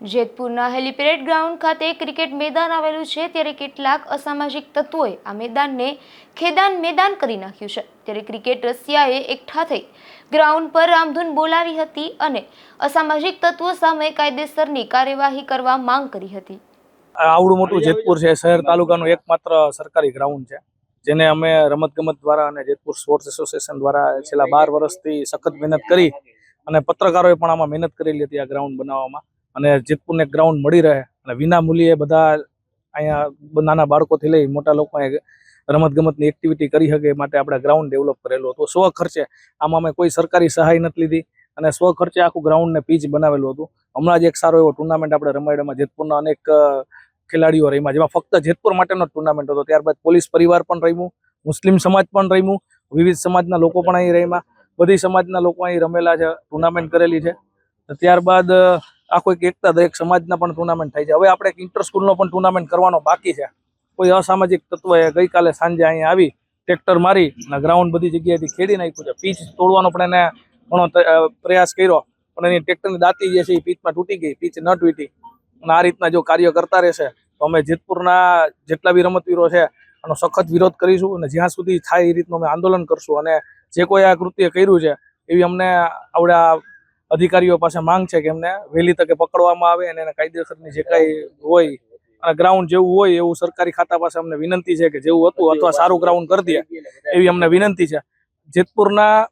જેતપુરના હેલીપેરેડ ground ખાતે cricket મેદાન આવેલું છે, ત્યારે કેટલાક અસામાજિક તત્વોએ આ મેદાનને ખેદાન મેદાન કરી નાખ્યું છે. ત્યારે ક્રિકેટ રશિયાએ એકઠા થઈ ગ્રાઉન્ડ પર રામધૂન બોલાવી હતી અને અસામાજિક તત્વો સામે કાયદેસરની કાર્યવાહી કરવા માંગ કરી હતી. આવડું મોટું જેતપુર છે, શહેર તાલુકાનું એકમાત્ર સરકારી ગ્રાઉન્ડ છે, જેને અમે રમતગમત દ્વારા અને જેતપુર સ્પોર્ટ્સ એસોસિએશન દ્વારા છેલ્લા બાર વર્ષથી સખત મહેનત કરી અને પત્રકારોએ પણ આમાં મહેનત કરેલી હતી આ ગ્રાઉન્ડ બનાવવામાં. અને જેતપુરને ગ્રાઉન્ડ મળી રહે અને વિના મૂલ્યે બધા અહીંયા નાના બાળકોથી લઈ મોટા લોકો રમતગમતની એક્ટિવિટી કરી શકે એ માટે આપણે ગ્રાઉન્ડ ડેવલપ કરેલું હતું. સ્વ ખર્ચે આમાં અમે કોઈ સરકારી સહાય નથી લીધી અને સ્વ ખર્ચે આખું ગ્રાઉન્ડને પીચ બનાવેલું હતું. હમણાં જ એક સારો એવો ટુર્નામેન્ટ આપણે રમાડ્યામાં જેતપુરના અનેક ખેલાડીઓ રમ્યા, જેમાં ફક્ત જેતપુર માટેનો ટુર્નામેન્ટ હતો. ત્યારબાદ પોલીસ પરિવાર પણ રમ્યું, મુસ્લિમ સમાજ પણ રમ્યું, વિવિધ સમાજના લોકો પણ અહીં રમ્યા. બધી સમાજના લોકો અહીં રમેલા છે ટુર્નામેન્ટ કરેલી છે. ત્યારબાદ આખો એક એકતા દરેક સમાજના પણ ટુર્નામેન્ટ થાય છે. હવે આપણે એક ઇન્ટર પણ ટુર્નામેન્ટ કરવાનો બાકી છે. કોઈ અસામાજિક તત્વએ ગઈકાલે સાંજે અહીંયા આવી ટ્રેક્ટર મારી અને ગ્રાઉન્ડ બધી જગ્યાએથી ખેડી નાખ્યું છે. પીચ તોડવાનો પણ એને ઘણો પ્રયાસ કર્યો. પણ એની ટ્રેક્ટરની દાંતી જે છે એ પીચમાં તૂટી ગઈ, પીચ ન તૂટી. અને આ રીતના જો કાર્ય કરતા રહેશે, તો અમે જેતપુરના જેટલા બી રમતવીરો છે આનો સખત વિરોધ કરીશું અને જ્યાં સુધી થાય એ રીતનું અમે આંદોલન કરશું. અને જે કોઈ આ કૃત્ય કર્યું છે, એવી અમને આવડા અધિકારીઓ પાસે માંગ છે કે એમને વહેલી તકે પકડવામાં આવે અને એને કાયદેસરની જે કાંઈ હોય અને ગ્રાઉન્ડ જેવું હોય એવું સરકારી ખાતા પાસે અમને વિનંતી છે કે જેવું હતું અથવા સારું ગ્રાઉન્ડ કરી દે એવી અમને વિનંતી છે. જેતપુરના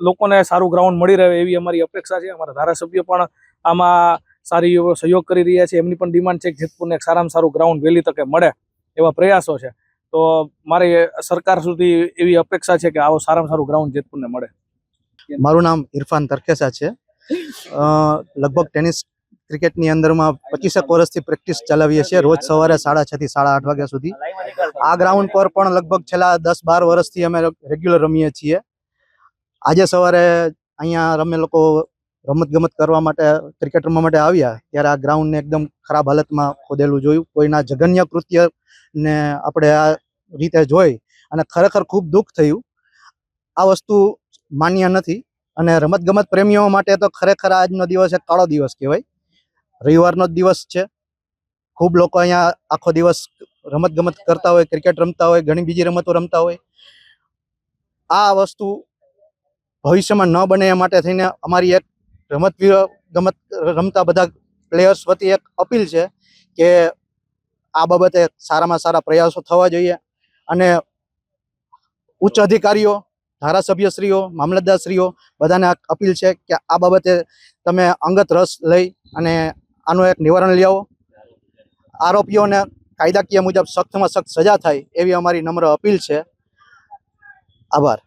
લોકોને સારું ગ્રાઉન્ડ મળી રહે એવી અમારી અપેક્ષા છે. અમારા ધારાસભ્ય પણ આમાં સારી સહયોગ કરી રહ્યા છે. એમની પણ ડિમાન્ડ છે કે જેતપુરને એક સારામાં સારું ગ્રાઉન્ડ વહેલી તકે મળે એવા પ્રયાસો છે. તો મારી સરકાર સુધી એવી અપેક્ષા છે કે આવો સારામાં સારું ગ્રાઉન્ડ જેતપુરને મળે. મારું નામ ઇરફાન તરખેસા છે. લગભગ ટેનિસ ક્રિકેટની અંદરમાં પચીસેક વર્ષથી પ્રેક્ટિસ ચલાવીએ છીએ. રોજ સવારે સાડા છ થી સાડા આઠ વાગ્યા સુધી. આ ગ્રાઉન્ડ પર પણ લગભગ છેલ્લા દસ બાર વર્ષથી અમે રેગ્યુલર રમીએ છીએ. આજે સવારે અહીંયા અમે લોકો રમત ગમત કરવા માટે, ક્રિકેટ રમવા માટે આવ્યા. ત્યારે આ ગ્રાઉન્ડને એકદમ ખરાબ હાલતમાં ખોદેલું જોયું. કોઈના જઘન્ય કૃત્ય ને આપણે આ રીતે જોઈ અને ખરેખર ખૂબ દુઃખ થયું. આ વસ્તુ માન્ય નથી. અને રમત ગમત પ્રેમીઓ માટે તો ખરેખર આજનો દિવસ એક કાળો દિવસ કહેવાય. રવિવારનો જ દિવસ છે. ખૂબ લોકો અહીંયા આખો દિવસ રમતગમત કરતા હોય, ક્રિકેટ રમતા હોય, ઘણી બીજી રમતો રમતા હોય. આ વસ્તુ ભવિષ્યમાં ન બને એ માટે થઈને અમારી એક રમત ગમત રમતા બધા પ્લેયર્સ વતી એક અપીલ છે કે આ બાબતે સારામાં સારા પ્રયાસો થવા જોઈએ. અને ઉચ્ચ અધિકારીઓ ધારાસભ્યશ્રીઓ, મામલતદારશ્રીઓ, બધાને અપીલ છે કે આ બાબતે તમે અંગત રસ લઈ અને આનું એક નિવારણ લઈ આરોપીઓને કાયદાકીય મુજબ સખ્તમાં સખ્ત સજા થાય એવી અમારી નમ્ર અપીલ છે. આભાર.